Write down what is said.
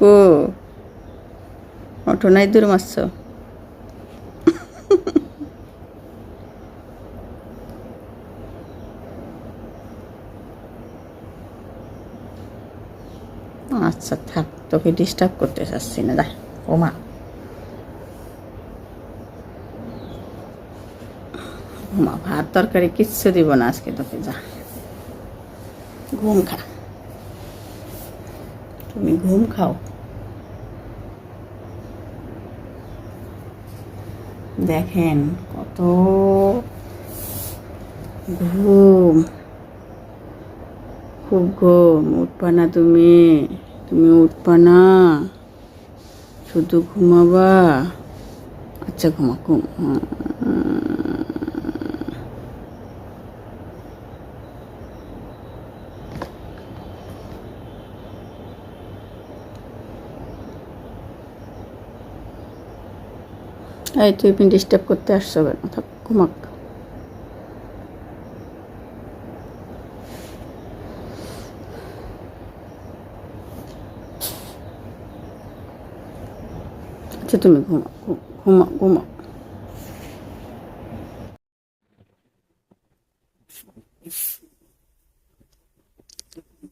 টুকু ওঠো নাই দূর মারছ। আচ্ছা থাক, তোকে ডিস্টার্ব করতে চাচ্ছি না দা ওমা ঘুমা ভাত তরকারি কিচ্ছু দিব না আজকে তোকে, যা। ঘুম খা। তুমি ঘুম খাও। দেখেন কত ঘুম। খুব ঘুম। উঠবা না তুমি। তুমি উঠবা না। শুধু ঘুমাবা। আচ্ছা ঘুমা ঘুম। এই তুই পিন ডিস্টার্ব করতে আসছো কেন থাক ঘুমাক আচ্ছা তুমি ঘুমা ঘুমা ঘুমা Yes.